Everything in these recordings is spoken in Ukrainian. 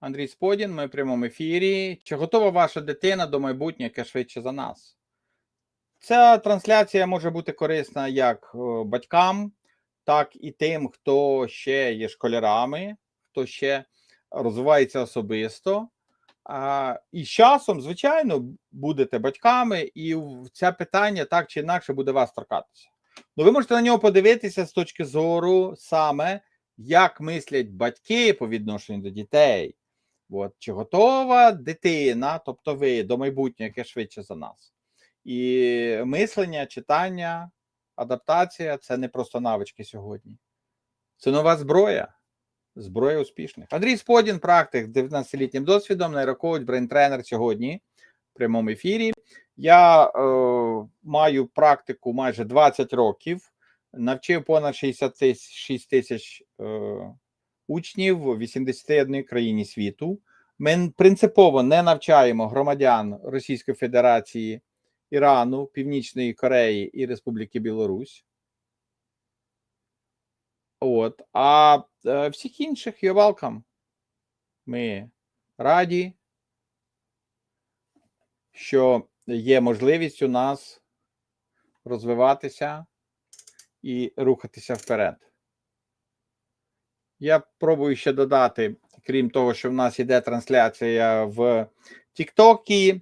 Андрій Сподін, ми в прямому ефірі. Чи готова ваша дитина до майбутнього, яке швидше за нас? Ця трансляція може бути корисна як е, батькам, так і тим, хто ще є школярами, хто ще розвивається особисто. І з часом, звичайно, будете батьками, і це питання так чи інакше буде вас торкатися. Ну, ви можете на нього подивитися з точки зору саме, як мислять батьки по відношенню до дітей. От, чи готова дитина, тобто ви до майбутнього, яке швидше за нас? І мислення, читання, адаптація це не просто навички сьогодні. Це нова зброя. Зброя успішних. Андрій Сподін, практик з 19-літнім досвідом, нейрокоуч, брейн-тренер сьогодні в прямому ефірі. Я е, маю практику майже 20 років, навчив понад 66 тисяч е, учнів в 81 країні світу. Ми принципово не навчаємо громадян Російської Федерації, Ірану, Північної Кореї і Республіки Білорусь. От. А е, всіх інших you're welcome. Ми раді, що є можливість у нас розвиватися і рухатися вперед. Я пробую ще додати, крім того, що в нас йде трансляція в Тіктокі, е,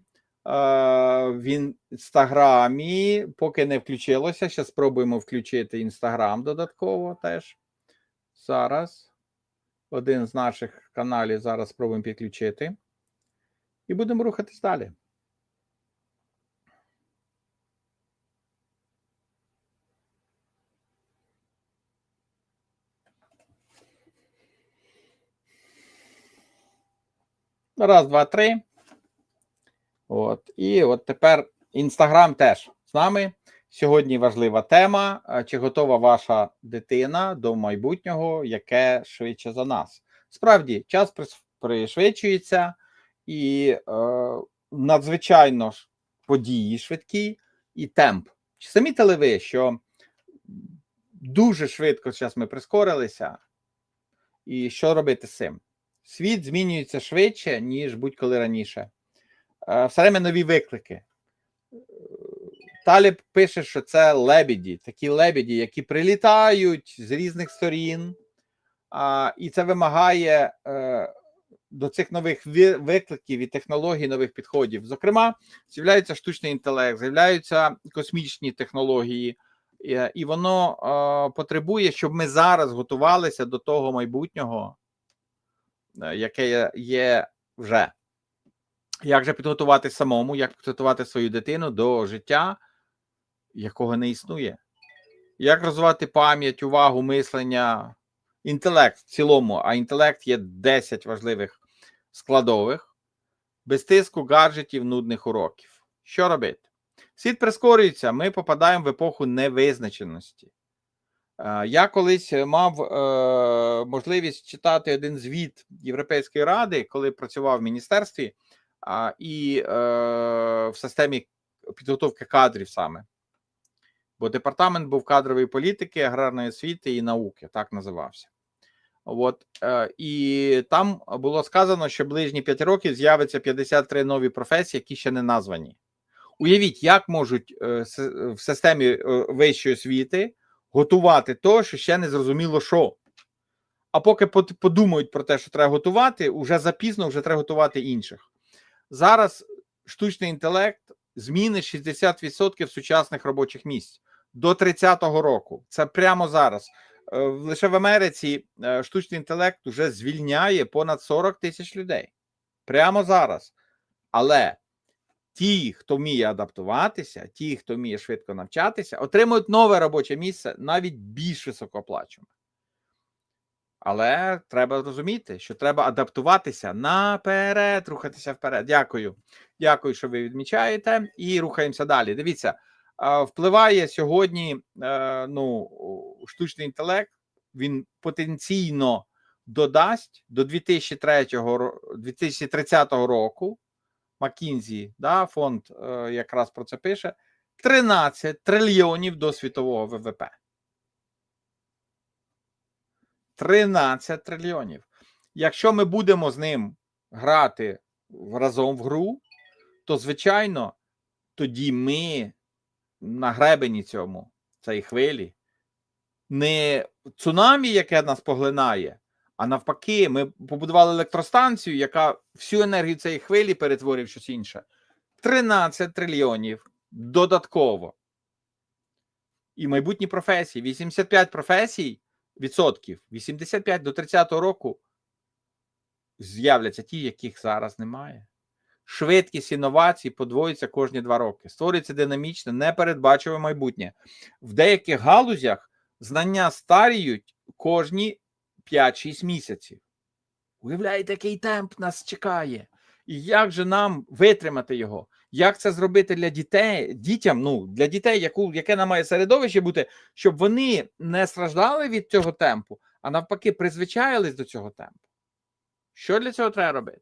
в Інстаграмі, поки не включилося. Ще спробуємо включити Інстаграм додатково теж. Зараз. Один з наших каналів зараз спробуємо підключити. І будемо рухатись далі. Раз, два, три. От. І от тепер Інстаграм теж з нами. Сьогодні важлива тема. Е, Чи готова ваша дитина до майбутнього, яке швидше за нас? Справді, час пришвидшується, і е, надзвичайно ж події швидкі і темп. Чи замітили ви, що дуже швидко зараз ми прискорилися? І що робити з цим? Світ змінюється швидше, ніж будь-коли раніше. Все время нові виклики. Таліб пише, що це лебіді, такі лебіді, які прилітають з різних сторін, і це вимагає е, до цих нових викликів і технологій, нових підходів. Зокрема, з'являється штучний інтелект, з'являються космічні технології, і, воно е, потребує, щоб ми зараз готувалися до того майбутнього, яке є- є вже. Як же підготувати самому, як підготувати свою дитину до життя, якого не існує? Як розвивати пам'ять, увагу, мислення, інтелект в цілому, а інтелект є 10 важливих складових, без тиску гаджетів, нудних уроків. Що робити? Світ прискорюється, ми попадаємо в епоху невизначеності. Е, Я колись мав е, можливість читати один звіт Європейської ради, коли працював в міністерстві і е, в системі підготовки кадрів саме. Бо департамент був кадрової політики, аграрної освіти і науки, так називався. От, е, і там було сказано, що ближні 5 років з'явиться 53 нові професії, які ще не названі. Уявіть, як можуть е, в системі е, вищої освіти готувати то, що ще не зрозуміло що. А поки подумають про те, що треба готувати, вже запізно вже треба готувати інших. Зараз штучний інтелект зміни 60% сучасних робочих місць до 30-го року. Це прямо зараз. Е, Лише в Америці е, штучний інтелект вже звільняє понад 40 тисяч людей. Прямо зараз. Але ті, хто вміє адаптуватися, ті, хто вміє швидко навчатися, отримують нове робоче місце, навіть більш високооплачуване. Але треба розуміти, що треба адаптуватися наперед, рухатися вперед. Дякую. Дякую, що ви відмічаєте, і рухаємося далі. Дивіться, впливає сьогодні е, ну, штучний інтелект, він потенційно додасть до 2003, ро- 2030 року. McKinsey, да, фонд е, якраз про це пише: 13 трильйонів до світового ВВП. 13 трильйонів. Якщо ми будемо з ним грати разом в гру, то звичайно тоді ми на гребені цьому цієї хвилі, не цунамі, яке нас поглинає, а навпаки, ми побудували електростанцію, яка всю енергію цієї хвилі перетворює в щось інше. 13 трильйонів додатково. І майбутні професії. 85 професій відсотків, 85 до 30-го року з'являться ті, яких зараз немає. Швидкість інновацій подвоюється кожні два роки. Створюється динамічне, непередбачуве майбутнє. В деяких галузях знання старіють кожні 5-6 місяців. Уявляєте, який темп нас чекає? І як же нам витримати його? Як це зробити для дітей, дітям? Ну, для дітей, яку, яке нам має середовище бути, щоб вони не страждали від цього темпу, а навпаки, призвичаїлись до цього темпу. Що для цього треба робити?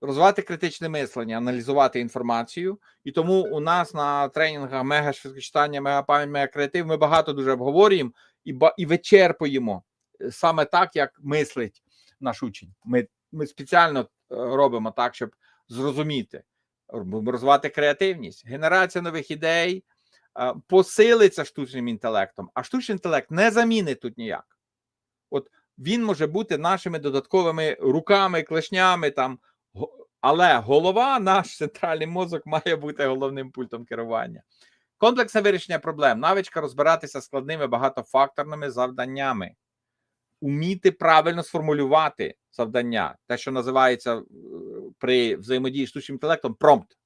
Розвивати критичне мислення, аналізувати інформацію. І тому у нас на тренінгах мега швидкочитання, мега пам'ять, мега креатив ми багато дуже обговорюємо і, і вичерпуємо саме так, як мислить наш учень. Ми, ми спеціально е, робимо так, щоб зрозуміти, розвивати креативність, генерація нових ідей, е, посилиться штучним інтелектом, а штучний інтелект не замінить тут ніяк. От він може бути нашими додатковими руками, клешнями там, але голова, наш центральний мозок, має бути головним пультом керування. Комплексне вирішення проблем, навичка розбиратися складними багатофакторними завданнями, уміти правильно сформулювати завдання, те, що називається е, при взаємодії з штучним інтелектом, промпт.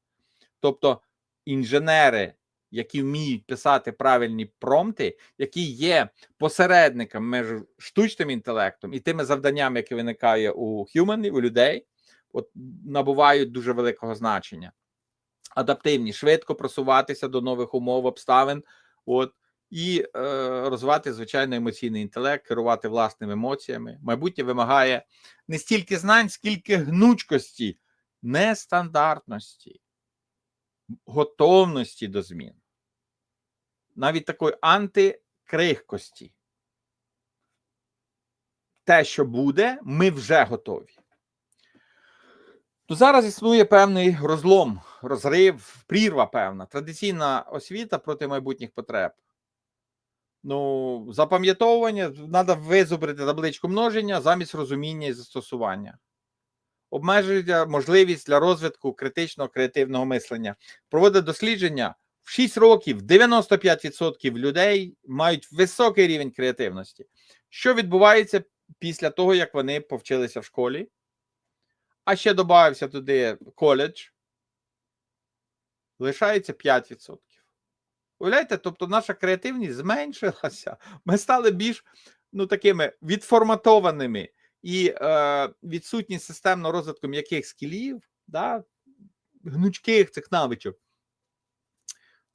Тобто інженери, які вміють писати правильні промпти, які є посередником між штучним інтелектом і тими завданнями, які виникає у human, у людей, от набувають дуже великого значення. Адаптивні, швидко просуватися до нових умов, обставин, от і е, розвивати звичайно емоційний інтелект, керувати власними емоціями. Майбутнє вимагає не стільки знань, скільки гнучкості, нестандартності, готовності до змін, навіть такої антикрихкості. Те, що буде, ми вже готові. То зараз існує певний розлом, розрив, прірва певна, традиційна освіта проти майбутніх потреб. Ну, запам'ятовування треба визубрити табличку множення замість розуміння і застосування. Обмежується можливість для розвитку критичного креативного мислення. Проводить дослідження в 6 років 95% людей мають високий рівень креативності. Що відбувається після того, як вони повчилися в школі? А ще додався туди коледж, лишається 5%. Уявляєте, тобто наша креативність зменшилася. Ми стали більш ну, такими відформатованими і е, відсутність системного розвитку м'яких скілів, да, гнучких цих навичок,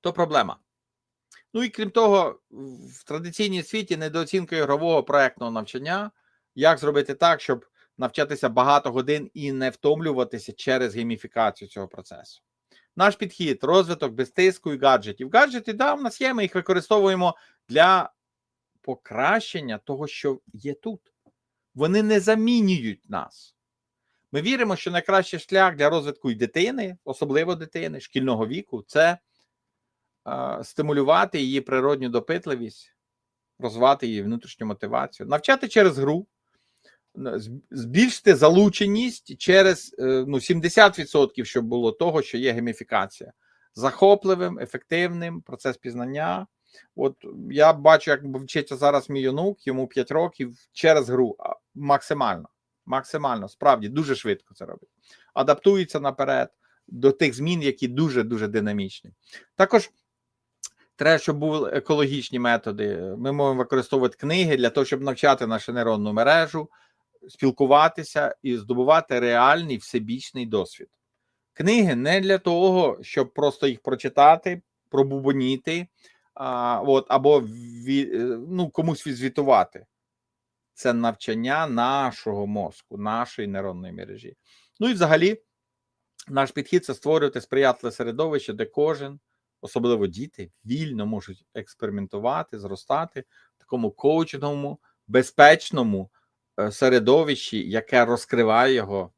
то проблема. Ну і крім того, в традиційній світі недооцінка ігрового проектного навчання. Як зробити так, щоб навчатися багато годин і не втомлюватися через гейміфікацію цього процесу? Наш підхід, розвиток без тиску і гаджетів. Гаджети, да, в нас є, ми їх використовуємо для покращення того, що є тут. Вони не замінюють нас. Ми віримо, що найкращий шлях для розвитку і дитини, особливо дитини, шкільного віку, це е, стимулювати її природню допитливість, розвивати її внутрішню мотивацію, навчати через гру, збільшити залученість через е, ну, 70%, щоб було того, що є гейміфікація. Захопливим, ефективним процес пізнання. От я бачу, як вчиться зараз мій онук, йому 5 років через гру максимально. Максимально, справді дуже швидко це робить. Адаптується наперед до тих змін, які дуже дуже динамічні. Також треба, щоб були екологічні методи. Ми можемо використовувати книги для того, щоб навчати нашу нейронну мережу, спілкуватися і здобувати реальний всебічний досвід. Книги не для того, щоб просто їх прочитати, пробубоніти, а, от, або ві, е, ну, комусь відзвітувати. Це навчання нашого мозку, нашої нейронної мережі. Ну і взагалі, наш підхід це створювати сприятливе середовище, де кожен, особливо діти, вільно можуть експериментувати, зростати в такому коучинговому, безпечному середовищі, яке розкриває його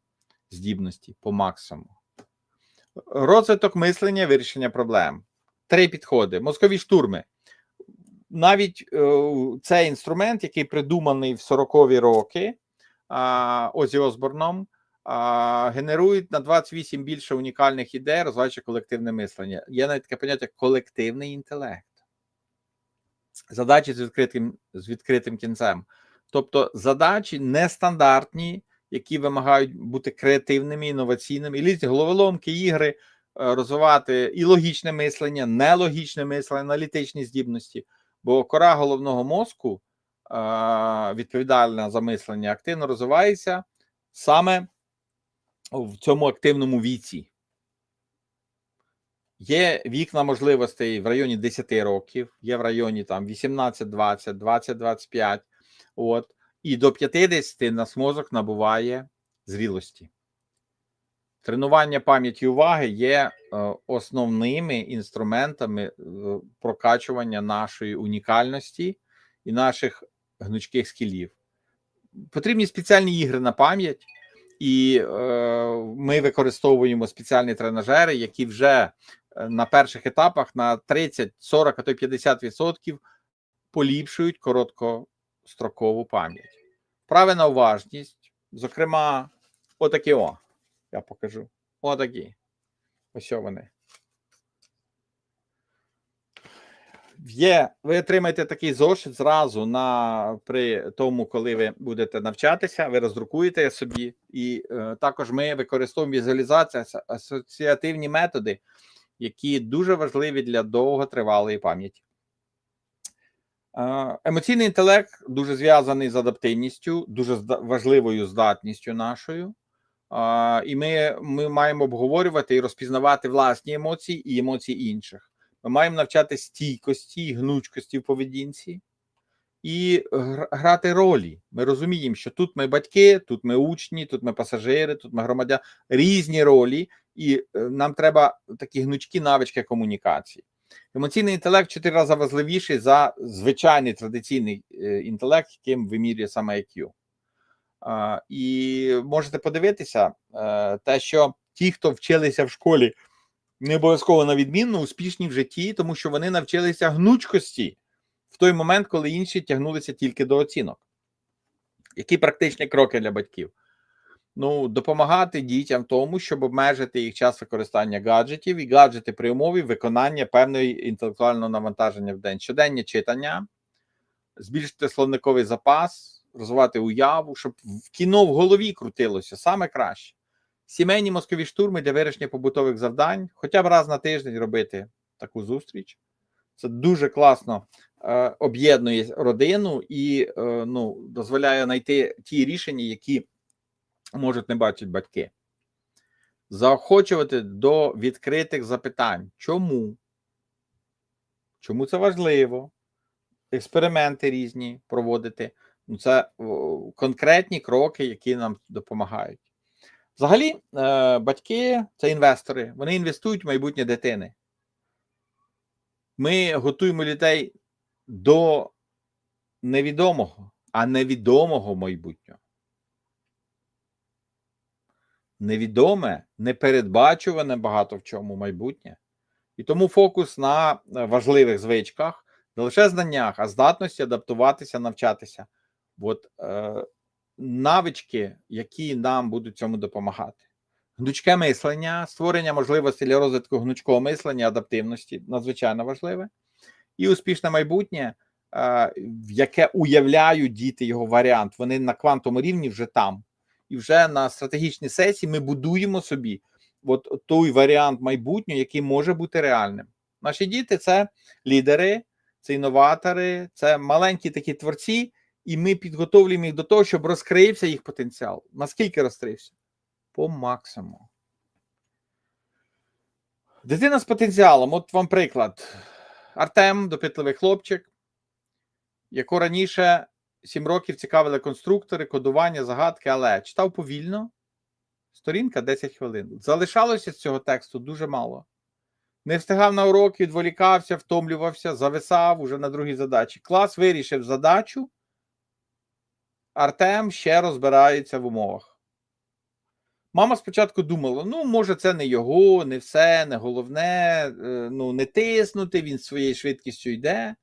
здібності по максимуму. Розвиток мислення, вирішення проблем. Три підходи. Мозкові штурми. Навіть е, цей інструмент, який придуманий в 40-ві роки Озі Осборном, генерують на 28 більше унікальних ідей, розвиваючи колективне мислення. Є навіть таке поняття колективний інтелект. Задачі з відкритим, з відкритим кінцем. Тобто задачі нестандартні, які вимагають бути креативними, інноваційними, і різні головоломки, ігри, е, розвивати і логічне мислення, нелогічне мислення, аналітичні здібності. Бо кора головного мозку, е, відповідальна за мислення, активно розвивається саме в цьому активному віці. Є вікна можливостей в районі 10 років, є в районі там 18-20, 20-25. От, і до 50 нас мозок набуває зрілості. Тренування пам'яті уваги є е, основними інструментами е, прокачування нашої унікальності і наших гнучких скілів. Потрібні спеціальні ігри на пам'ять, і е, ми використовуємо спеціальні тренажери, які вже е, на перших етапах на 30, 40, а то й 50% поліпшують короткострокову пам'ять. Вправи на уважність, зокрема, отакі о. Я покажу. Отакі. Ось вони. Є, ви отримаєте такий зошит зразу на при тому, коли ви будете навчатися, ви роздрукуєте собі, і е, також ми використовуємо візуалізацію, асоціативні методи, які дуже важливі для довготривалої пам'яті. Емоційний інтелект дуже зв'язаний з адаптивністю, дуже важливою здатністю нашою. І ми, ми маємо обговорювати і розпізнавати власні емоції і емоції інших. Ми маємо навчати стійкості і гнучкості в поведінці і грати ролі. Ми розуміємо, що тут ми батьки, тут ми учні, тут ми пасажири, тут ми громадяни, різні ролі, і е, нам треба такі гнучкі навички комунікації. Емоційний інтелект чотири рази важливіший за звичайний традиційний е, інтелект, яким вимірює саме IQ. І можете подивитися, е, те, що ті, хто вчилися в школі, не обов'язково на відмінно, успішні в житті, тому що вони навчилися гнучкості в той момент, коли інші тягнулися тільки до оцінок. Які практичні кроки для батьків? Ну, допомагати дітям тому, щоб обмежити їх час використання гаджетів і гаджети при умові виконання певної інтелектуального навантаження в день. Щоденні читання, збільшити словниковий запас, розвивати уяву, щоб в кіно в голові крутилося саме краще. Сімейні мозкові штурми для вирішення побутових завдань, хоча б раз на тиждень робити таку зустріч. Це дуже класно е, об'єднує родину і е, ну, дозволяє знайти ті рішення, які можуть не бачити батьки. Заохочувати до відкритих запитань. Чому? Чому це важливо? Експерименти різні проводити. Ну, це конкретні кроки, які нам допомагають. Взагалі, е, батьки це інвестори, вони інвестують в майбутнє дитини. Ми готуємо людей до невідомого, а невідомого майбутнього. Невідоме, непередбачуване багато в чому майбутнє. І тому фокус на е, важливих звичках, не лише знаннях, а здатності адаптуватися, навчатися. От е, навички, які нам будуть цьому допомагати. Гнучке мислення, створення можливостей для розвитку гнучкого мислення, адаптивності надзвичайно важливе. І успішне майбутнє, е, в яке уявляють діти його варіант. Вони на квантовому рівні вже там. І вже на стратегічній сесії ми будуємо собі от той варіант майбутнього, який може бути реальним. Наші діти це лідери, це інноватори, це маленькі такі творці, і ми підготовлюємо їх до того, щоб розкрився їх потенціал. Наскільки розкрився? По максимуму. Дитина з потенціалом. От вам приклад. Артем, допитливий хлопчик, якого раніше 7 років цікавили конструктори, кодування, загадки, але читав повільно. Сторінка 10 хвилин. Залишалося з цього тексту дуже мало. Не встигав на уроки, відволікався, втомлювався, зависав уже на другій задачі. Клас вирішив задачу. Артем ще розбирається в умовах. Мама спочатку думала: ну, може, це не його, не все, не головне, е, ну, не тиснути, він своєю швидкістю йде,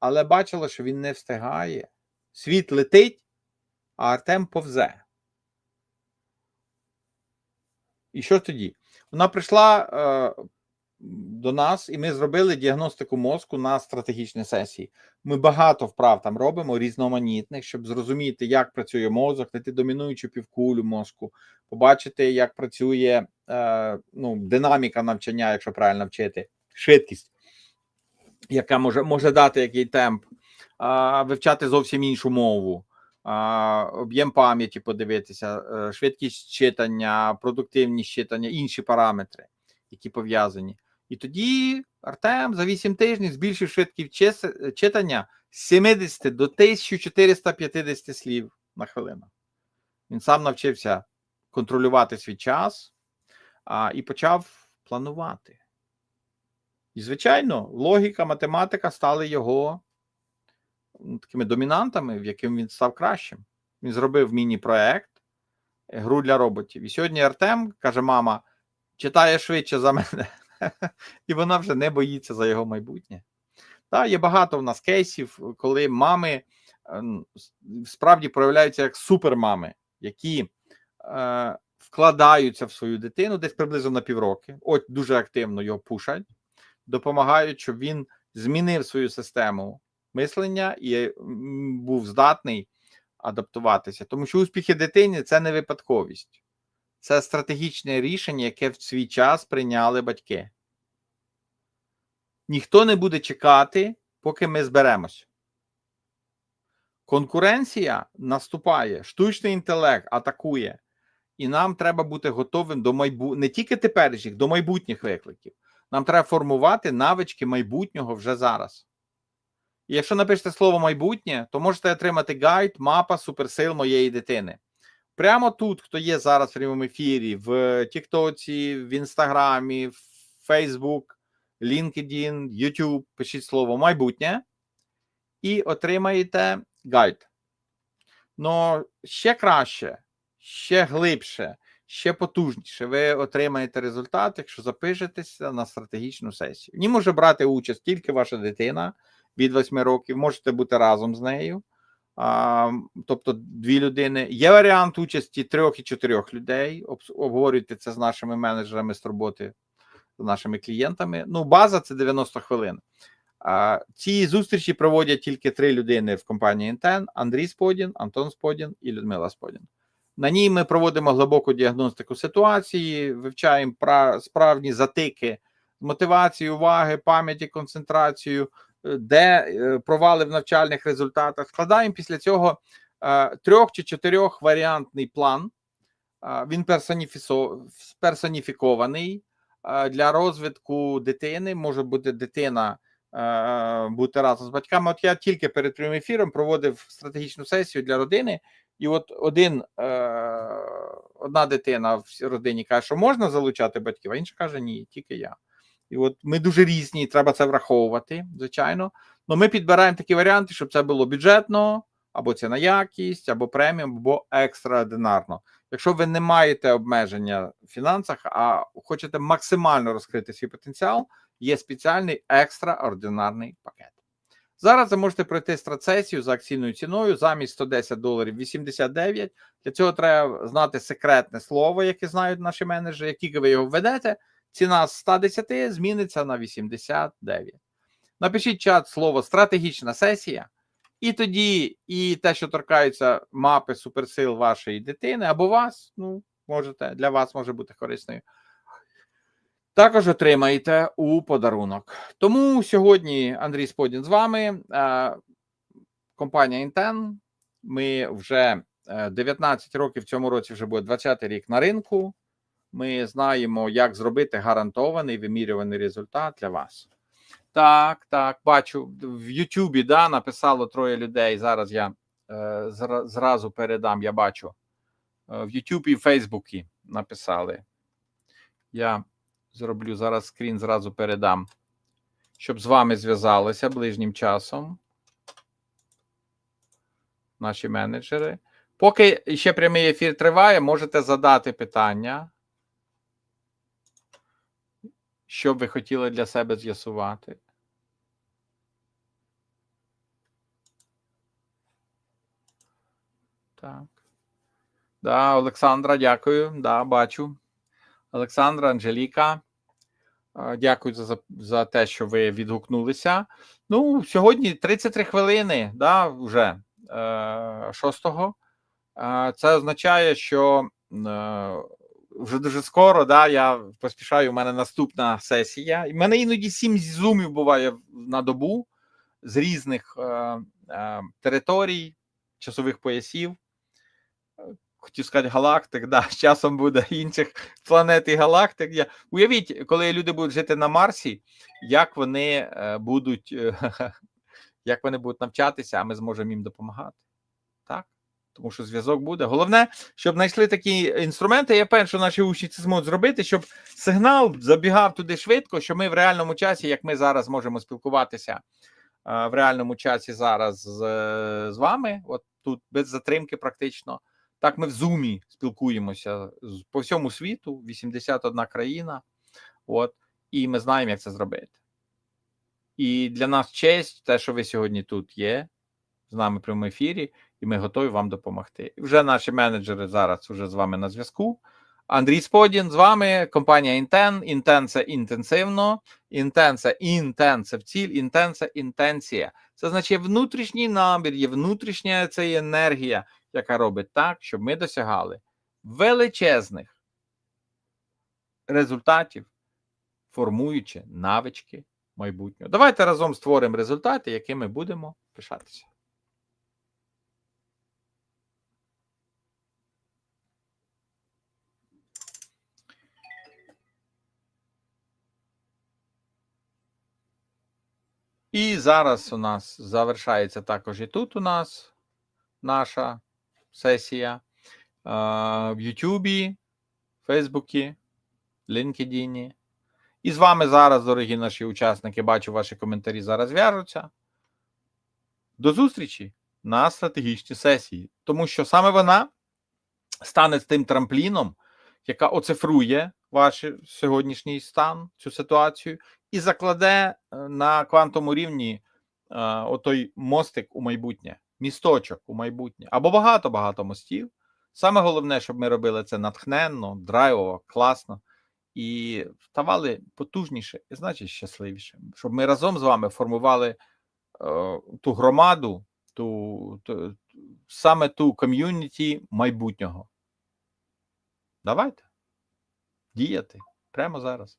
але бачила, що він не встигає. Світ летить, а Артем повзе. І що тоді? Вона прийшла е, до нас, і ми зробили діагностику мозку на стратегічній сесії. Ми багато вправ там робимо, різноманітних, щоб зрозуміти, як працює мозок, знайти домінуючу півкулю мозку, побачити, як працює е, ну, динаміка навчання, якщо правильно вчити, швидкість, яка може, може дати який темп, вивчати зовсім іншу мову. Об'єм пам'яті подивитися, е, швидкість читання, продуктивність читання, інші параметри, які пов'язані. І тоді Артем за 8 тижнів збільшив швидкість читання з 70 до 1450 слів на хвилину. Він сам навчився контролювати свій час а, і почав планувати. І, звичайно, логіка, математика стали його такими домінантами, в яким він став кращим. Він зробив міні-проект, е, гру для роботів. І сьогодні Артем каже: мама, читає швидше за мене. І вона вже не боїться за його майбутнє. Та, є багато в нас кейсів, коли мами ем, справді проявляються як супермами, які е, вкладаються в свою дитину десь приблизно на півроки. От дуже активно його пушать, допомагають, щоб він змінив свою систему мислення і був здатний адаптуватися. Тому що успіхи дитини це не випадковість. Це стратегічне рішення, яке в свій час прийняли батьки. Ніхто не буде чекати, поки ми зберемось. Конкуренція наступає, штучний інтелект атакує, і нам треба бути готовим до майбу... не тільки теперішніх, до майбутніх викликів. Нам треба формувати навички майбутнього вже зараз. І якщо напишете слово майбутнє, то можете отримати гайд, мапа суперсил моєї дитини. Прямо тут, хто є зараз в прямому ефірі, в Тіктоці, в Інстаграмі, в Фейсбук, LinkedIn, YouTube, пишіть слово майбутнє і отримаєте гайд. Но ще краще, ще глибше, ще потужніше ви отримаєте результат, якщо запишетеся на стратегічну сесію. В ній може брати участь тільки ваша дитина від 8 років, можете бути разом з нею. А, тобто дві людини. Є варіант участі трьох і чотирьох людей. Обговорюйте це з нашими менеджерами з роботи, з нашими клієнтами. Ну, база це 90 хвилин. А, ці зустрічі проводять тільки три людини в компанії Інтен: Андрій Сподін, Антон Сподін і Людмила Сподін. На ній ми проводимо глибоку діагностику ситуації, вивчаємо пра- справні затики, мотивацію, уваги, пам'яті, концентрацію, де е, провали в навчальних результатах. Складаємо після цього е, трьох чи чотирьох варіантний план. Е, Він персоніфікований для розвитку дитини. Може бути дитина бути разом з батьками. От я тільки перед прямим ефіром проводив стратегічну сесію для родини, і от один одна дитина в родині каже, що можна залучати батьків, а інша каже, ні, тільки я. І от ми дуже різні, треба це враховувати, звичайно. Ну ми підбираємо такі варіанти, щоб це було бюджетно, або це на якість, або преміум, або екстраординарно. Якщо ви не маєте обмеження в фінансах, а хочете максимально розкрити свій потенціал, є спеціальний екстраординарний пакет. Зараз ви можете пройти страцесію за акційною ціною замість 110 доларів 89. Для цього треба знати секретне слово, яке знають наші менеджери. Як тільки ви його введете, ціна з 110 зміниться на 89. Напишіть чат слово стратегічна сесія, і тоді і те, що торкається мапи суперсил вашої дитини або вас, ну, можете, для вас може бути корисною. Також отримаєте у подарунок. Тому сьогодні Андрій Сподін з вами. е, Компанія Інтен. Ми вже е, 19 років в цьому році вже буде 20 рік на ринку. Ми знаємо, як зробити гарантований вимірюваний результат для вас. Так, так, бачу в Ютубі да, написало троє людей. Зараз я е, зра- зразу передам. Я бачу Е, в Ютубі і в Фейсбуці написали. Я зроблю зараз скрін, зразу передам, щоб з вами зв'язалися ближнім часом. Наші менеджери. Поки ще прямий ефір триває, можете задати питання, що ви хотіли для себе з'ясувати. Так. Да, Олександра, дякую. Да, бачу. Олександра, Анжеліка. Дякую за, за, те, що ви відгукнулися. Ну, сьогодні 33 хвилини, да, вже е, 6-го. Е, Це означає, що е, вже дуже скоро, да, я поспішаю, у мене наступна сесія. І мене іноді сім зумів буває на добу з різних е, е, територій, часових поясів. Хотів сказати, галактик, да, з часом буде інших планет і галактик. Я... Уявіть, коли люди будуть жити на Марсі, як вони е, будуть, е, як вони будуть навчатися, а ми зможемо їм допомагати. Так? Тому що зв'язок буде. Головне, щоб знайшли такі інструменти. Я певен, що наші учні це зможуть зробити, щоб сигнал забігав туди швидко, що ми в реальному часі, як ми зараз можемо спілкуватися е, в реальному часі зараз з, з вами, от тут без затримки, практично. Так, ми в Зумі спілкуємося по всьому світу, 81 країна. От, і ми знаємо, як це зробити. І для нас честь, те, що ви сьогодні тут є, з нами в прямому ефірі, і ми готові вам допомогти. Вже наші менеджери зараз вже з вами на зв'язку. Андрій Сподін з вами, компанія Інтен. Інтен це інтенсивно, інтен це інтен це в ціль, інтен це інтенція. Це означає внутрішній набір, є внутрішня це є енергія, яка робить так, щоб ми досягали величезних результатів, формуючи навички майбутнього. Давайте разом створимо результати, якими будемо пишатися. І зараз у нас завершається також і тут у нас наша сесія в Ютубі, Фейсбуці, LinkedIn. І з вами зараз, дорогі наші учасники, бачу ваші коментарі зараз в'яжуться. До зустрічі на стратегічній сесії, тому що саме вона стане тим трампліном, яка оцифрує ваш сьогоднішній стан, цю ситуацію, і закладе е, на квантовому рівні е, отой мостик у майбутнє, місточок у майбутнє, або багато-багато мостів. Саме головне, щоб ми робили це натхненно, драйвово, класно і ставали потужніше і значить щасливіше. Щоб ми разом з вами формували е, ту громаду, ту, ту, саме ту ком'юніті майбутнього. Давайте діяти прямо зараз.